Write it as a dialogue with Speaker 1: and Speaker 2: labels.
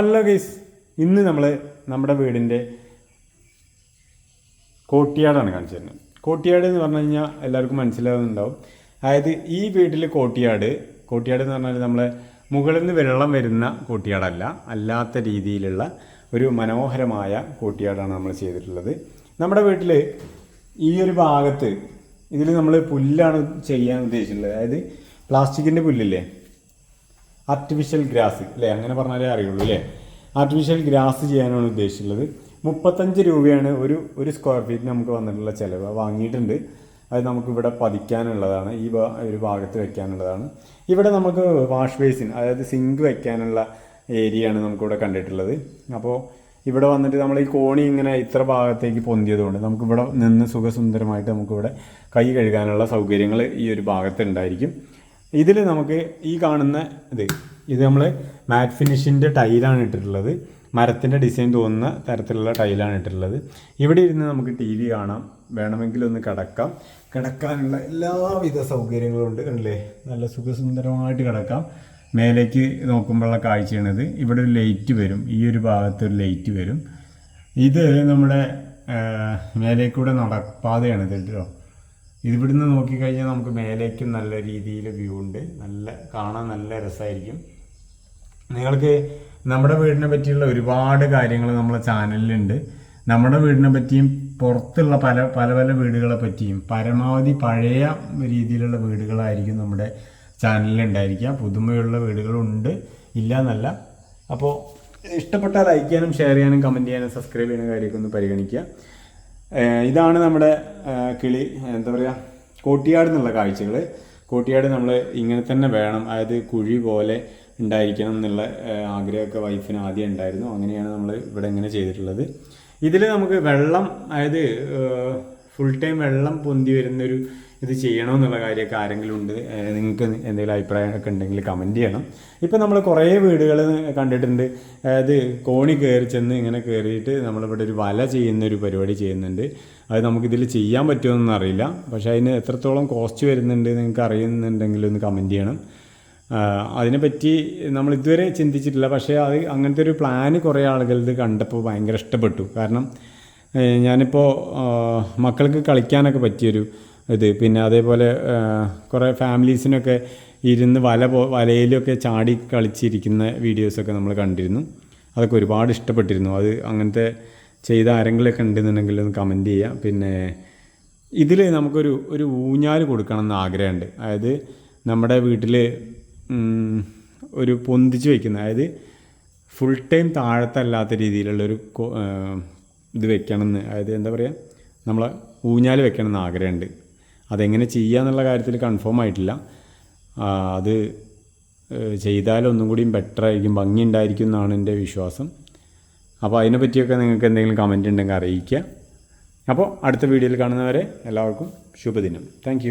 Speaker 1: Hello guys ഇന്ന് നമ്മൾ നമ്മുടെ വീടിന്റെ കോട്ടിയാടാണ് കാണിച്ചു തരുന്നത് കോട്ടിയാട് എന്ന് പറഞ്ഞു കഴിഞ്ഞാൽ എല്ലാവർക്കും മനസ്സിലാവുന്നുണ്ടാവും. അതായത് ഈ വീട്ടിൽ കോട്ടിയാട് കോട്ടിയാട് എന്ന് പറഞ്ഞാൽ നമ്മൾ മുകളിൽ നിന്ന് വെള്ളം വരുന്ന കോട്ടിയാടല്ല അല്ലാത്ത രീതിയിലുള്ള ഒരു മനോഹരമായ കോട്ടിയാടാണ് നമ്മൾ ചെയ്തിട്ടുള്ളത്. നമ്മുടെ വീട്ടിൽ ഈ ഒരു ഭാഗത്ത് ഇതിൽ നമ്മൾ പുല്ലാണ് ചെയ്യാൻ ഉദ്ദേശിച്ചിട്ടുള്ളത്. അതായത് പ്ലാസ്റ്റിക്കിന്റെ പുല്ലില്ലേ? ആർട്ടിഫിഷ്യൽ ഗ്രാസ് അല്ലേ അങ്ങനെ പറഞ്ഞാലേ അറിയുള്ളൂ അല്ലേ ആർട്ടിഫിഷ്യൽ ഗ്രാസ് ചെയ്യാനാണ് ഉദ്ദേശിച്ചുള്ളത് മുപ്പത്തഞ്ച് രൂപയാണ് ഒരു ഒരു സ്ക്വയർ ഫീറ്റിന് നമുക്ക് വന്നിട്ടുള്ള ചിലവ്. വാങ്ങിയിട്ടുണ്ട്. അത് നമുക്കിവിടെ പതിക്കാനുള്ളതാണ്. ഈ ഒരു ഭാഗത്ത് വെക്കാനുള്ളതാണ്. ഇവിടെ നമുക്ക് വാഷ് ബേസിൻ അതായത് സിങ്ക് വെക്കാനുള്ള ഏരിയയാണ് നമുക്കിവിടെ കണ്ടിട്ടുള്ളത്. അപ്പോൾ ഇവിടെ വന്നിട്ട് നമ്മൾ ഈ കോണി ഇങ്ങനെ ഇത്ര ഭാഗത്തേക്ക് പൊന്തിയതുകൊണ്ട് നമുക്ക് ഇവിടെ നിന്ന് സുഖസുന്ദരമായിട്ട് നമുക്കിവിടെ കൈ കഴുകാനുള്ള സൗകര്യങ്ങൾ ഈ ഒരു ഭാഗത്ത് ഉണ്ടായിരിക്കും. ഇതിൽ നമുക്ക് ഈ കാണുന്ന ഇത് ഇത് നമ്മൾ മാറ്റ് ഫിനിഷിന്റെ ടൈലാണ് ഇട്ടിട്ടുള്ളത്. മരത്തിന്റെ ഡിസൈൻ തോന്നുന്ന തരത്തിലുള്ള ടൈലാണ് ഇട്ടിട്ടുള്ളത്. ഇവിടെ ഇരുന്ന് നമുക്ക് ടി വി കാണാം. വേണമെങ്കിൽ ഒന്ന് കിടക്കാം. കിടക്കാനുള്ള എല്ലാവിധ സൗകര്യങ്ങളും ഉണ്ട് കണ്ടില്ലേ? നല്ല സുഖസുന്ദരമായിട്ട് കിടക്കാം. മേലേക്ക് നോക്കുമ്പോഴുള്ള കാഴ്ചയാണിത് ഇവിടെ ഒരു ലൈറ്റ് വരും. ഈ ഒരു ഭാഗത്ത് ഒരു ലൈറ്റ് വരും. ഇത് നമ്മുടെ മേലേക്കൂടെ നടപ്പാതയാണ് ഇത് കേട്ടോ. ഇവിടുന്ന് നോക്കിക്കഴിഞ്ഞാൽ നമുക്ക് മേലേക്കും നല്ല രീതിയിൽ വ്യൂ ഉണ്ട്. നല്ല കാണാൻ നല്ല രസമായിരിക്കും. നിങ്ങൾക്ക് നമ്മുടെ വീടിനെ പറ്റിയുള്ള ഒരുപാട് കാര്യങ്ങൾ നമ്മളെ ചാനലിലുണ്ട്. നമ്മുടെ വീടിനെ പറ്റിയും പുറത്തുള്ള പല പല പല വീടുകളെ പറ്റിയും പരമാവധി പഴയ രീതിയിലുള്ള വീടുകളായിരിക്കും നമ്മുടെ ചാനലിൽ ഉണ്ടായിരിക്കുക പുതുമയുള്ള വീടുകളുണ്ട്. ഇല്ല എന്നല്ല അപ്പോൾ ഇഷ്ടപ്പെട്ടാൽ ലൈക്ക് ചെയ്യാനും ഷെയർ ചെയ്യാനും കമന്റ് ചെയ്യാനും സബ്സ്ക്രൈബ് ചെയ്യുന്ന കാര്യമൊക്കെ ഒന്ന് പരിഗണിക്കുക. ഇതാണ് നമ്മുടെ കിളി എന്താ പറയുക കോട്ടിയാട് എന്നുള്ള കാഴ്ചകൾ കോട്ടിയാട് നമ്മൾ ഇങ്ങനെ തന്നെ വേണം അതായത് കുഴി പോലെ ഉണ്ടായിരിക്കണം എന്നുള്ള ആഗ്രഹമൊക്കെ വൈഫിന് ആദ്യം ഉണ്ടായിരുന്നു. അങ്ങനെയാണ് നമ്മൾ ഇവിടെ ഇങ്ങനെ ചെയ്തിട്ടുള്ളത്. ഇതിൽ നമുക്ക് വെള്ളം അതായത് ഫുൾ ടൈം വെള്ളം പൊന്തി വരുന്നൊരു ഇത് ചെയ്യണമെന്നുള്ള കാര്യമൊക്കെ ആരെങ്കിലും ഉണ്ട്? നിങ്ങൾക്ക് എന്തെങ്കിലും അഭിപ്രായമൊക്കെ ഉണ്ടെങ്കിൽ കമന്റ് ചെയ്യണം. ഇപ്പം നമ്മൾ കുറേ വീടുകൾ കണ്ടിട്ടുണ്ട്. അതായത് കോണി കയറി ചെന്ന് ഇങ്ങനെ കയറിയിട്ട് നമ്മളിവിടെ ഒരു വല ചെയ്യുന്ന ഒരു പരിപാടി ചെയ്യുന്നുണ്ട്. അത് നമുക്കിതിൽ ചെയ്യാൻ പറ്റുമെന്നൊന്നും അറിയില്ല. പക്ഷേ അതിന് എത്രത്തോളം കോസ്റ്റ് വരുന്നുണ്ട് നിങ്ങൾക്ക് അറിയുന്നുണ്ടെങ്കിൽ ഒന്ന് കമന്റ് ചെയ്യണം. അതിനെപ്പറ്റി നമ്മൾ ഇതുവരെ ചിന്തിച്ചിട്ടില്ല. പക്ഷേ അത് അങ്ങനത്തെ ഒരു പ്ലാന് കുറേ ആളുകൾ ഇത് കണ്ടപ്പോൾ ഭയങ്കര ഇഷ്ടപ്പെട്ടു. കാരണം ഞാനിപ്പോൾ മക്കൾക്ക് കളിക്കാനൊക്കെ പറ്റിയൊരു ഇത്. പിന്നെ അതേപോലെ കുറേ ഫാമിലീസിനൊക്കെ ഇരുന്ന് വല പോ വലയിലൊക്കെ ചാടി കളിച്ചിരിക്കുന്ന വീഡിയോസൊക്കെ നമ്മൾ കണ്ടിരുന്നു. അതൊക്കെ ഒരുപാട് ഇഷ്ടപ്പെട്ടിരുന്നു. അത് അങ്ങനത്തെ ചെയ്ത ആരെങ്കിലുമൊക്കെ ഉണ്ടെന്നുണ്ടെങ്കിൽ ഒന്ന് കമന്റ് ചെയ്യുക പിന്നെ ഇതിൽ നമുക്കൊരു ഒരു ഊഞ്ഞാൽ കൊടുക്കണം എന്ന് ആഗ്രഹമുണ്ട്. അതായത് നമ്മുടെ വീട്ടിൽ ഒരു പൊന്തിച്ച് വയ്ക്കുന്ന അതായത് ഫുൾ ടൈം താഴത്തല്ലാത്ത രീതിയിലുള്ളൊരു ഇത് വെക്കണമെന്ന്. അതായത് എന്താ പറയുക നമ്മൾ ഊഞ്ഞാൽ വെക്കണം എന്ന് ആഗ്രഹമുണ്ട്. അതെങ്ങനെ ചെയ്യുക എന്നുള്ള കാര്യത്തിൽ കൺഫേം ആയിട്ടില്ല. അത് ചെയ്താൽ ഒന്നും കൂടിയും ബെറ്റർ ആയിരിക്കും ഭംഗി ഉണ്ടായിരിക്കും എന്നാണ് എന്റെ വിശ്വാസം. അപ്പോൾ അതിനെ പറ്റിയൊക്കെ നിങ്ങൾക്ക് എന്തെങ്കിലും കമന്റ് ഉണ്ടെങ്കിൽ അറിയിക്കുക. അപ്പോൾ അടുത്ത വീഡിയോയിൽ കാണുന്നവരെ എല്ലാവർക്കും ശുഭദിനം. താങ്ക്